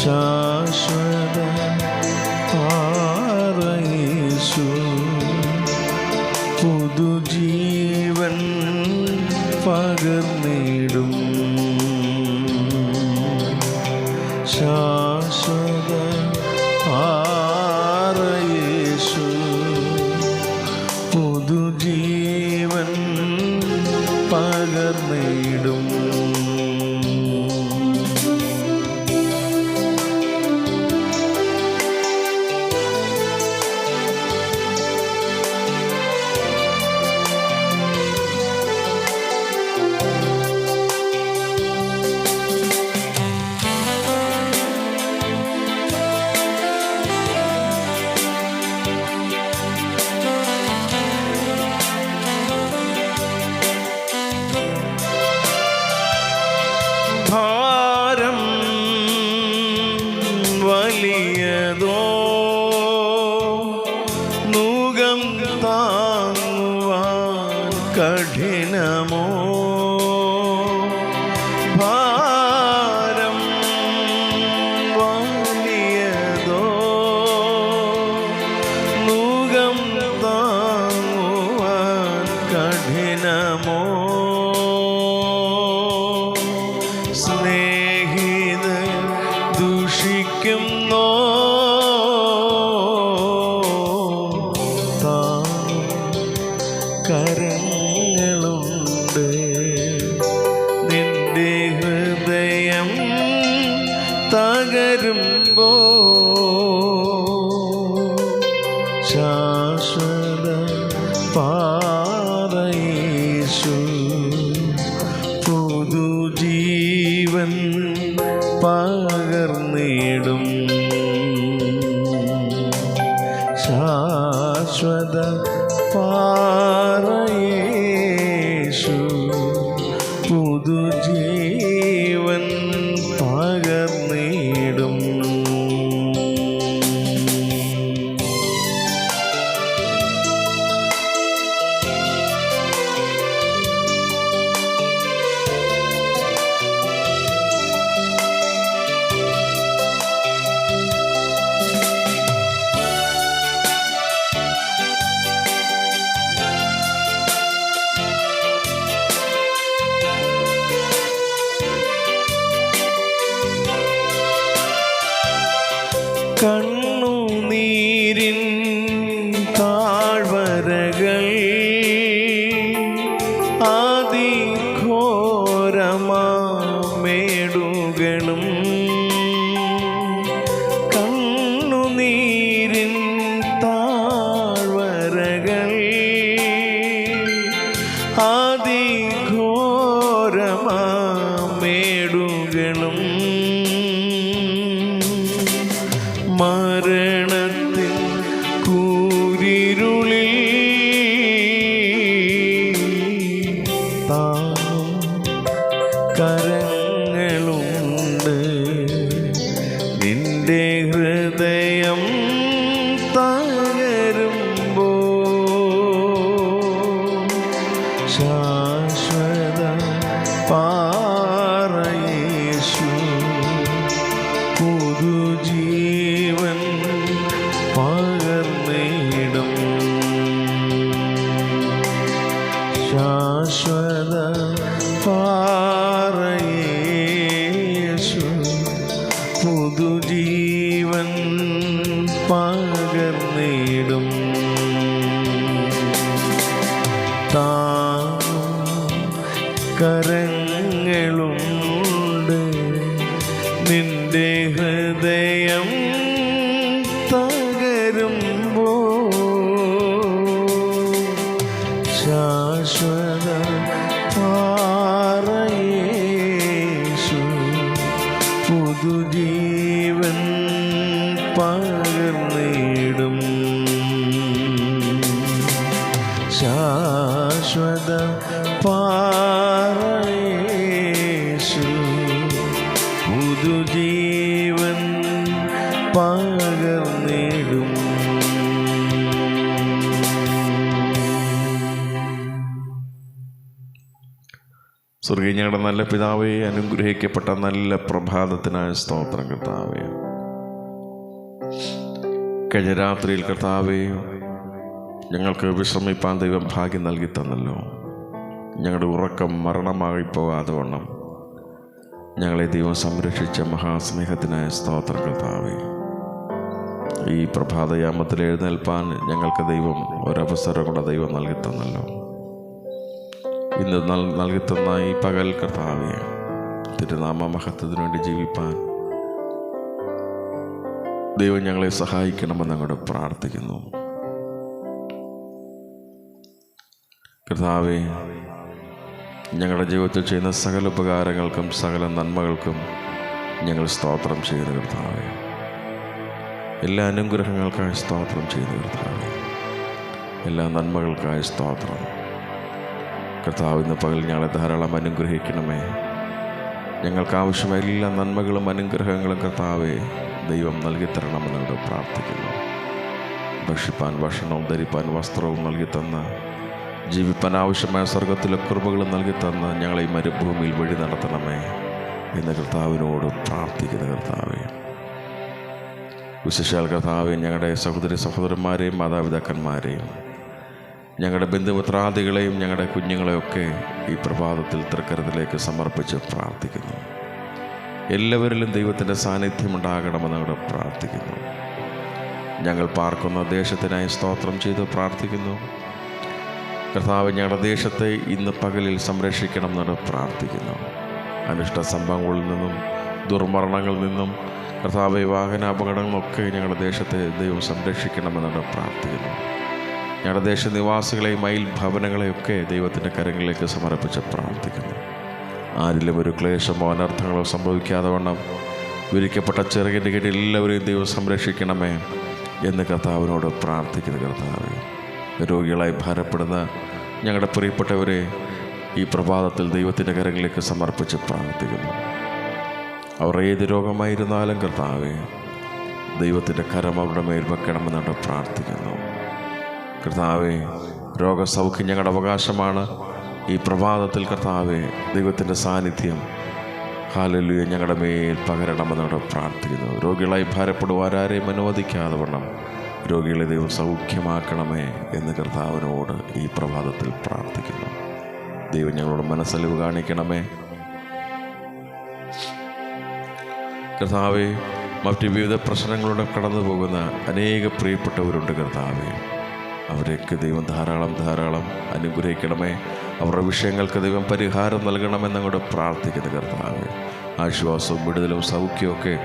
ശാശ്വത പാറയേശു പുതുജീവൻ പകർന്നിടും. ശാശ്വത പാറയേശു പുതുജീവൻ പകർന്നിടും. കരങ്ങളുണ്ട്. നിന്റെ ഹൃദയം തകരുമ്പോ ശാശ്വത പാറയേശു പുതുജീവൻ പകർന്നിടും. ശാശ്വത പാറയേശു ആദിഘോരമാമേടുകളും മരണത്തിൽ കൂരിരുളിൽ താങ്ങും കരങ്ങളുണ്ട്. നിന്റെ ഹൃദയം തകരുമ്പോ ശാശ്വത പകർന്നിടും താ കരങ്ങളുണ്ട് സ്വർഗീയ ഞങ്ങളുടെ നല്ല പിതാവേ അനുഗ്രഹിക്കപ്പെട്ട നല്ല പ്രഭാതത്തിനായ സ്തോത്രം കർത്താവേ. കഴിഞ്ഞ രാത്രിയിൽ കർത്താവേ ഞങ്ങൾക്ക് വിശ്രമിപ്പാൻ ദൈവം ഭാഗ്യം നൽകി തന്നല്ലോ. ഞങ്ങളുടെ ഉറക്കം മരണമായി പോകാതെ വണ്ണം. ഞങ്ങളെ ദൈവം സംരക്ഷിച്ച മഹാസ്നേഹത്തിനായ സ്തോത്രം കർത്താവേ. ഈ പ്രഭാതയാമത്തിൽ എഴുന്നേൽപ്പാൻ ഞങ്ങൾക്ക് ദൈവം ഒരവസരം കൂടെ ദൈവം നൽകി തന്നല്ലോ. ഇന്ന് നൽ- നൽകി തന്ന ഈ പകൽ കർത്താവെ തിരുനാമ മഹത്വത്തിന് വേണ്ടി ജീവിപ്പാൻ ദൈവം ഞങ്ങളെ സഹായിക്കണമെന്ന് അങ്ങോട്ട് പ്രാർത്ഥിക്കുന്നു. കർത്താവെ ഞങ്ങളുടെ ജീവിതത്തിൽ ചെയ്യുന്ന സകല ഉപകാരങ്ങൾക്കും സകല നന്മകൾക്കും ഞങ്ങൾ സ്തോത്രം ചെയ്യുന്ന കർത്താവെ. എല്ലാ അനുഗ്രഹങ്ങൾക്കായി സ്തോത്രം ചെയ്യുന്ന കർത്താവെ. എല്ലാ നന്മകൾക്കായി സ്തോത്രം. കർത്താവ് ഇന്ന് പകൽ ഞങ്ങളെ ധാരാളം അനുഗ്രഹിക്കണമേ. ഞങ്ങൾക്ക് ആവശ്യമായ എല്ലാ നന്മകളും അനുഗ്രഹങ്ങളും കർത്താവെ ദൈവം നൽകി തരണമെന്നോട് പ്രാർത്ഥിക്കുന്നു. ഭക്ഷിപ്പാൻ ഭക്ഷണവും ധരിപ്പാൻ വസ്ത്രവും നൽകി തന്ന ജീവിപ്പാൻ ആവശ്യമായ സ്വർഗത്തിലെ കുറുബകളും നൽകി തന്ന ഞങ്ങളെ ഈ മരുഭൂമിയിൽ വഴി നടത്തണമേ എന്ന് കർത്താവിനോട് പ്രാർത്ഥിക്കുന്ന കർത്താവെ. വിശേഷാൽ കർത്താവെ ഞങ്ങളുടെ സഹോദരി സഹോദരന്മാരെയും മാതാപിതാക്കന്മാരെയും ഞങ്ങളുടെ ബന്ധുമിത്രാദികളെയും ഞങ്ങളുടെ കുഞ്ഞുങ്ങളെയൊക്കെ ഈ പ്രഭാതത്തിൽ തൃക്കരത്തിലേക്ക് സമർപ്പിച്ച് പ്രാർത്ഥിക്കുന്നു. എല്ലാവരിലും ദൈവത്തിന്റെ സാന്നിധ്യം ഉണ്ടാകണമെന്ന് അവിടെ പ്രാർത്ഥിക്കുന്നു. ഞങ്ങൾ പാർക്കുന്ന ദേശത്തിനായി സ്തോത്രം ചെയ്ത് പ്രാർത്ഥിക്കുന്നു. കർത്താവ് ഞങ്ങളുടെ ദേശത്തെ ഇന്ന് പകലിൽ സംരക്ഷിക്കണം എന്നോട് പ്രാർത്ഥിക്കുന്നു. അനിഷ്ട സംഭവങ്ങളിൽ നിന്നും ദുർമരണങ്ങളിൽ നിന്നും കർത്താവ് വാഹനാപകടങ്ങളൊക്കെ ഞങ്ങളുടെ ദേശത്തെ ദൈവം സംരക്ഷിക്കണമെന്നോട് പ്രാർത്ഥിക്കുന്നു. ഞങ്ങളുടെ ദേശനിവാസികളെയും മയിൽ ഭവനങ്ങളെയൊക്കെ ദൈവത്തിന്റെ കരങ്ങളിലേക്ക് സമർപ്പിച്ച് പ്രാർത്ഥിക്കുന്നു. ആരിലും ഒരു ക്ലേശമോ അനർത്ഥങ്ങളോ സംഭവിക്കാതെ വണ്ണം വിരിക്കപ്പെട്ട ചെറുകിന്റെ കീഴിൽ എല്ലാവരെയും ദൈവം സംരക്ഷിക്കണമേ എന്ന് കർത്താവിനോട് പ്രാർത്ഥിക്കുന്നു കർത്താവ്. രോഗികളായി ഭാരപ്പെടുന്ന ഞങ്ങളുടെ പ്രിയപ്പെട്ടവരെ ഈ പ്രഭാതത്തിൽ ദൈവത്തിന്റെ കരങ്ങളിലേക്ക് സമർപ്പിച്ച് പ്രാർത്ഥിക്കുന്നു. അവർ ഏത് രോഗമായിരുന്നാലും കർത്താവെ ദൈവത്തിന്റെ കരം അവരുടെ മേൽ വെക്കണമെന്നാണ് പ്രാർത്ഥിക്കുന്നു. കർത്താവെ രോഗസൗഖ്യം ഞങ്ങളുടെ അവകാശമാണ് ഈ പ്രഭാതത്തിൽ കർത്താവെ ദൈവത്തിന്റെ സാന്നിധ്യം. ഹാലലുയ ഞങ്ങളുടെ മേൽ പകരണമെന്നോട് പ്രാർത്ഥിക്കുന്നു. രോഗികളായി ഭാരപ്പെടുവാരാരെയും അനുവദിക്കാതെ വണ്ണം. രോഗികളെ ദൈവം സൗഖ്യമാക്കണമേ എന്ന് കർത്താവിനോട് ഈ പ്രഭാതത്തിൽ പ്രാർത്ഥിക്കുന്നു. ദൈവം ഞങ്ങളോട് മനസ്സലിവ് കാണിക്കണമേ. കർത്താവെ മറ്റ് വിവിധ പ്രശ്നങ്ങളിലൂടെ കടന്നു പോകുന്ന അനേക പ്രിയപ്പെട്ടവരുണ്ട് കർത്താവെ. അവരെയൊക്കെ ദൈവം ധാരാളം ധാരാളം അനുഗ്രഹിക്കണമേ. അവരുടെ വിഷയങ്ങൾക്ക് ദൈവം പരിഹാരം നൽകണമെന്ന് അങ്ങോട്ട് പ്രാർത്ഥിക്കുന്നു കർത്താവ്. ആശ്വാസവും വിടുതലും സൗഖ്യമൊക്കെ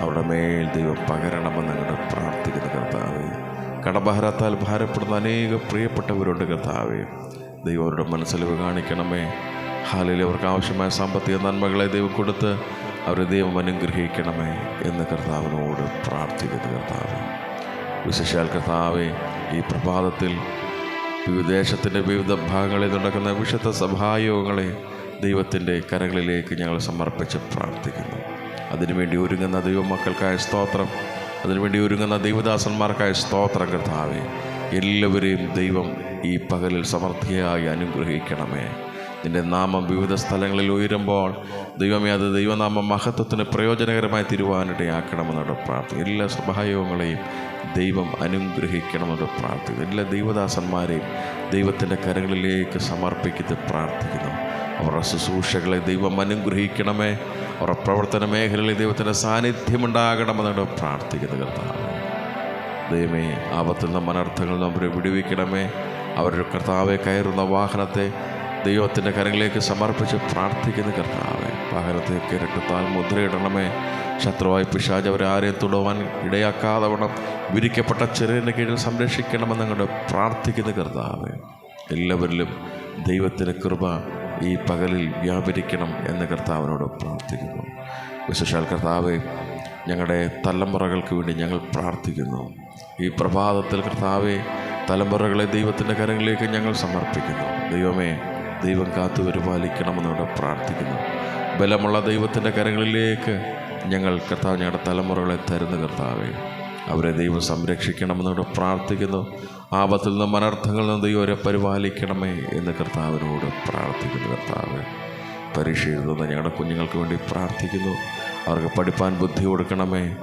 അവരുടെ മേൽ ദൈവം പകരണമെന്ന് അങ്ങോട്ട് പ്രാർത്ഥിക്കുന്നു കർത്താവ്. കടഭാരത്താൽ ഭാരപ്പെടുന്ന അനേക പ്രിയപ്പെട്ടവരുണ്ട് കർത്താവ്. ദൈവം അവരുടെ മനസ്സിലവ് കാണിക്കണമേ. ഹാലിൽ അവർക്ക് ആവശ്യമായ സാമ്പത്തിക നന്മകളെ ദൈവം കൊടുത്ത് അവരെ ദൈവം അനുഗ്രഹിക്കണമേ എന്ന് കർത്താവിനോട് പ്രാർത്ഥിക്കുന്നു കർത്താവ്. വിശേഷാൽ കർത്താവെ ഈ പ്രഭാതത്തിൽ വിദേശത്തിന്റെ വിവിധ ഭാഗങ്ങളിൽ നടക്കുന്ന വിശുദ്ധ സഭായോഗങ്ങളെ ദൈവത്തിന്റെ കരകളിലേക്ക് ഞങ്ങൾ സമർപ്പിച്ച് പ്രാർത്ഥിക്കുന്നു. അതിനുവേണ്ടി ഒരുങ്ങുന്ന ദൈവമക്കൾക്കായ സ്തോത്രം അതിനുവേണ്ടി ഒരുങ്ങുന്ന ദൈവദാസന്മാർക്കായ സ്തോത്രം കർത്താവെ എല്ലാവരെയും ദൈവം ഈ പകലിൽ സമൃദ്ധിയായി അനുഗ്രഹിക്കണമേ. നിന്റെ നാമം വിവിധ സ്ഥലങ്ങളിൽ ഉയരുമ്പോൾ ദൈവമേ അത് ദൈവനാമം മഹത്വത്തിന് പ്രയോജനകരമായി തിരുവാനിടയാക്കണമെന്നോട് പ്രാർത്ഥന എല്ലാ സഭായോഗങ്ങളെയും ദൈവം അനുഗ്രഹിക്കണമെന്നോട് പ്രാർത്ഥിക്കുന്നു. എല്ലാ ദൈവദാസന്മാരെയും ദൈവത്തിന്റെ കരങ്ങളിലേക്ക് സമർപ്പിക്കുന്നത് പ്രാർത്ഥിക്കുന്നു. അവരുടെ ശുശ്രൂഷകളെ ദൈവം അനുഗ്രഹിക്കണമേ. അവരുടെ പ്രവർത്തന മേഖലയിൽ ദൈവത്തിന്റെ സാന്നിധ്യമുണ്ടാകണമെന്നോട് പ്രാർത്ഥിക്കുന്നു കർത്താവ്. ദൈവമേ ആപത്തിൽ അനർത്ഥങ്ങളിൽ അവരെ വിടുവിക്കണമേ. അവരുടെ കർത്താവെ കയറുന്ന വാഹനത്തെ ദൈവത്തിന്റെ കരങ്ങളിലേക്ക് സമർപ്പിച്ച് പ്രാർത്ഥിക്കുന്ന കർത്താവെ പകരത്തേക്ക് രക്തത്താൽ മുദ്രയിടണമേ. ശത്രുവായി പിശാജ് അവരെ ആരെയും തുടവാൻ ഇടയാക്കാതെ വണ്ണം വിരിക്കപ്പെട്ട ചെറിയന്റെ കീഴിൽ സംരക്ഷിക്കണമെന്ന് അങ്ങോട്ട് പ്രാർത്ഥിക്കുന്ന കർത്താവെ. എല്ലാവരിലും ദൈവത്തിന്റെ കൃപ ഈ പകലിൽ വ്യാപരിക്കണം എന്ന് കർത്താവിനോട് പ്രാർത്ഥിക്കുന്നു. വിശേഷാൽ കർത്താവെ ഞങ്ങളുടെ തലമുറകൾക്ക് വേണ്ടി ഞങ്ങൾ പ്രാർത്ഥിക്കുന്നു. ഈ പ്രഭാതത്തിൽ കർത്താവെ തലമുറകളെ ദൈവത്തിന്റെ കരങ്ങളിലേക്ക് ഞങ്ങൾ സമർപ്പിക്കുന്നു. ദൈവമേ ദൈവം കാത്തു പരിപാലിക്കണമെന്നോട് പ്രാർത്ഥിക്കുന്നു. ബലമുള്ള ദൈവത്തിന്റെ കരങ്ങളിലേക്ക് ഞങ്ങൾ കർത്താവ് ഞങ്ങളുടെ തലമുറകളെ തരുന്ന കർത്താവേ. അവരെ ദൈവം സംരക്ഷിക്കണമെന്നോട് പ്രാർത്ഥിക്കുന്നു. ആപത്തിൽ നിന്നും അനർത്ഥങ്ങളിൽ നിന്ന് ദൈവം അവരെ പരിപാലിക്കണമേ എന്ന് കർത്താവിനോട് പ്രാർത്ഥിക്കുന്നു കർത്താവ്. പരീക്ഷ എഴുതുന്ന ഞങ്ങളുടെ കുഞ്ഞുങ്ങൾക്ക് വേണ്ടി പ്രാർത്ഥിക്കുന്നു. അവർക്ക് പഠിപ്പാൻ ബുദ്ധി കൊടുക്കണമേ.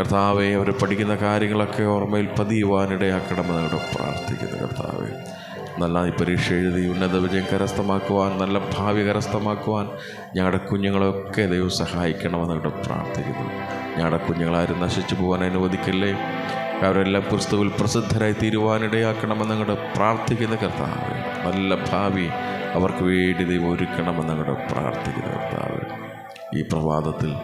കർത്താവെ അവർ പഠിക്കുന്ന കാര്യങ്ങളൊക്കെ ഓർമ്മയിൽ പതിയുവാനിടയാക്കണമെന്നോട് പ്രാർത്ഥിക്കുന്നു കർത്താവെ. നല്ല ഈ പരീക്ഷ എഴുതി ഉന്നത വിജയം കരസ്ഥമാക്കുവാൻ നല്ല ഭാവി കരസ്ഥമാക്കുവാൻ ഞങ്ങളുടെ കുഞ്ഞുങ്ങളെയൊക്കെ ദൈവം സഹായിക്കണമെന്നോട് പ്രാർത്ഥിക്കുന്നു. ഞങ്ങളുടെ കുഞ്ഞുങ്ങളാരും നശിച്ചു പോകാൻ അനുവദിക്കല്ലേ. അവരെല്ലാം ക്രിസ്തുവിൽ പ്രസിദ്ധരായി തീരുവാനിടയാക്കണമെന്നങ്ങോട്ട് പ്രാർത്ഥിക്കുന്ന കർത്താവ്. നല്ല ഭാവി അവർക്ക് വേണ്ടി ദൈവം ഒരുക്കണമെന്നങ്ങോട്ട് പ്രാർത്ഥിക്കുന്ന കർത്താവ്. ഈ പ്രഭാതത്തിൽ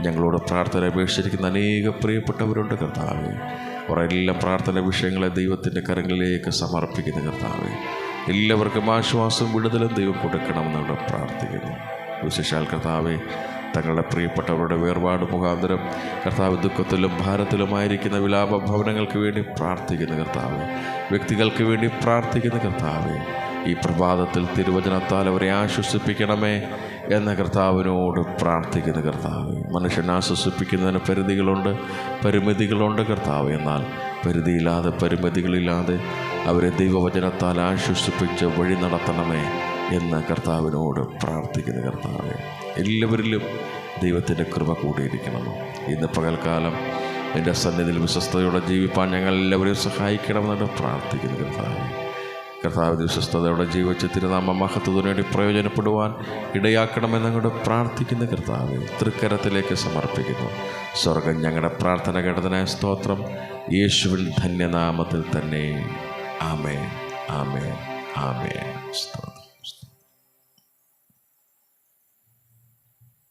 ഞങ്ങളോട് പ്രാർത്ഥന അപേക്ഷിച്ചിരിക്കുന്ന അനേക പ്രിയപ്പെട്ടവരുണ്ട് കർത്താവ്. അവരെല്ലാം പ്രാർത്ഥന വിഷയങ്ങളെ ദൈവത്തിന്റെ കരങ്ങളിലേക്ക് സമർപ്പിക്കുന്ന കർത്താവ്. എല്ലാവർക്കും ആശ്വാസവും വിടുതലും ദൈവം കൊടുക്കണമെന്നവിടെ പ്രാർത്ഥിക്കുന്നു. വിശേഷാൽ കർത്താവെ തങ്ങളുടെ പ്രിയപ്പെട്ടവരുടെ വേർപാട് മുഖാന്തരം കർത്താവ് ദുഃഖത്തിലും ഭാരത്തിലുമായിരിക്കുന്ന വിലാപ ഭവനങ്ങൾക്ക് വേണ്ടി പ്രാർത്ഥിക്കുന്ന കർത്താവ്. വ്യക്തികൾക്ക് വേണ്ടി പ്രാർത്ഥിക്കുന്ന കർത്താവ്. ഈ പ്രഭാതത്തിൽ തിരുവചനത്താൽ അവരെ ആശ്വസിപ്പിക്കണമേ. എന്ന കർത്താവിനോട് പ്രാർത്ഥിക്കുന്ന കർത്താവ്. മനുഷ്യനെ ആശ്വസിപ്പിക്കുന്നതിന് പരിധികളുണ്ട് പരിമിതികളുണ്ട് കർത്താവ്. എന്നാൽ പരിധിയില്ലാതെ പരിമിതികളില്ലാതെ അവരെ ദൈവവചനത്താൽ ആശ്വസിപ്പിച്ച് വഴി നടത്തണമേ എന്ന് കർത്താവിനോട് പ്രാർത്ഥിക്കുന്ന കർത്താവ്. എല്ലാവരിലും ദൈവത്തിന്റെ കൃപ കൂടിയിരിക്കണം ഇന്ന് പകൽക്കാലം എന്റെ സന്നിധിയിൽ വിശ്വസ്തയോടെ ജീവിപ്പാൻ ഞങ്ങൾ എല്ലാവരെയും സഹായിക്കണമെന്നാണ് പ്രാർത്ഥിക്കുന്ന കർത്താവ്. കർത്താവ് വിശ്വസ്തയോടെ ജീവിച്ച് തിരുനാമ മഹത്വത്തിന് വേണ്ടി പ്രയോജനപ്പെടുവാൻ ഇടയാക്കണമെന്നങ്ങോട്ട് പ്രാർത്ഥിക്കുന്ന കർത്താവ് തൃക്കരത്തിലേക്ക് സമർപ്പിക്കുന്നു. സ്വർഗം ഞങ്ങളുടെ പ്രാർത്ഥന കേട്ടതിനായ സ്തോത്രം. യേശുവിൻ ധന്യനാമത്തിൽ തന്നെ. ആമേ ആമേ ആമേ സ്തോത്രം.